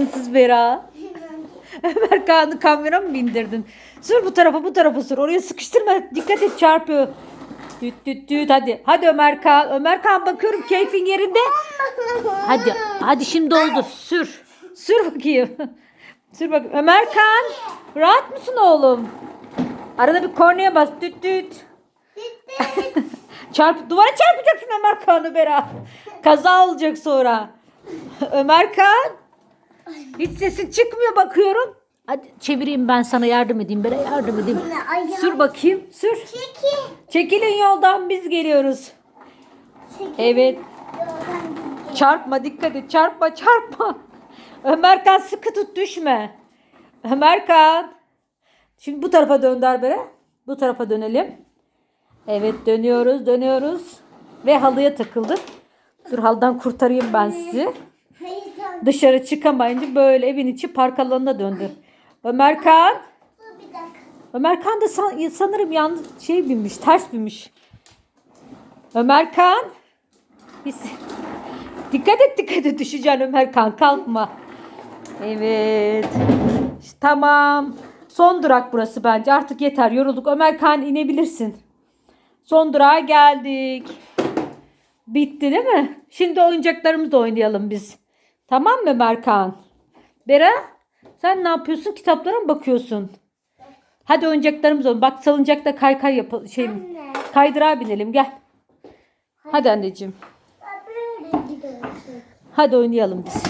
Siz Bera. Ömer Kağan'ı kamyona mı bindirdin? Sür bu tarafa bu tarafa sür. Oraya sıkıştırma. Dikkat et çarpıyor. Düt düt düt hadi. Hadi Ömer Kağan. Ömer Kağan bakıyorum keyfin yerinde. Hadi hadi şimdi oldu. Sür. Sür bakayım. Sür bak. Ömer Kağan. Rahat mısın oğlum? Arada bir kornaya bas. Düt düt. Çarp, duvara çarpacaksın Ömer Kağan'ı Bera. Kaza olacak sonra. Ömer Kağan. Hiç sesin çıkmıyor bakıyorum. Hadi çevireyim ben sana yardım edeyim. Bera yardım edeyim. Sür bakayım. Sür. Çekil. Çekilin yoldan biz geliyoruz. Çekil. Evet. Çarpma dikkat et. Çarpma çarpma. Ömer Kan sıkı tut düşme. Ömer Kan. Şimdi bu tarafa dönder Bera. Bu tarafa dönelim. Evet dönüyoruz dönüyoruz. Ve halıya takıldık. Dur haldan kurtarayım ben sizi. Dışarı çıkamayınca böyle evin içi park alanına döndü. Ömer Kan. dur bir dakika. Ömer Kan da san- sanırım yanlış şey binmiş, ters binmiş. Ömer Kan. Biz... Dikkat et dikkat et düşeceksin Ömer Kan kalkma. Evet. İşte tamam. Son durak burası bence. Artık yeter. Yorulduk. Ömer Kan inebilirsin. Son durağa geldik. Bitti değil mi? Şimdi oyuncaklarımızla oynayalım biz. Tamam mı Ömer Kan? Bera sen ne yapıyorsun? Kitaplara mı bakıyorsun? Hadi oyuncaklarımız olsun. Bak salıncakta kaykay yapalım. Şey, Anne. kaydırağa binelim gel. Hadi anneciğim. Hadi oynayalım biz.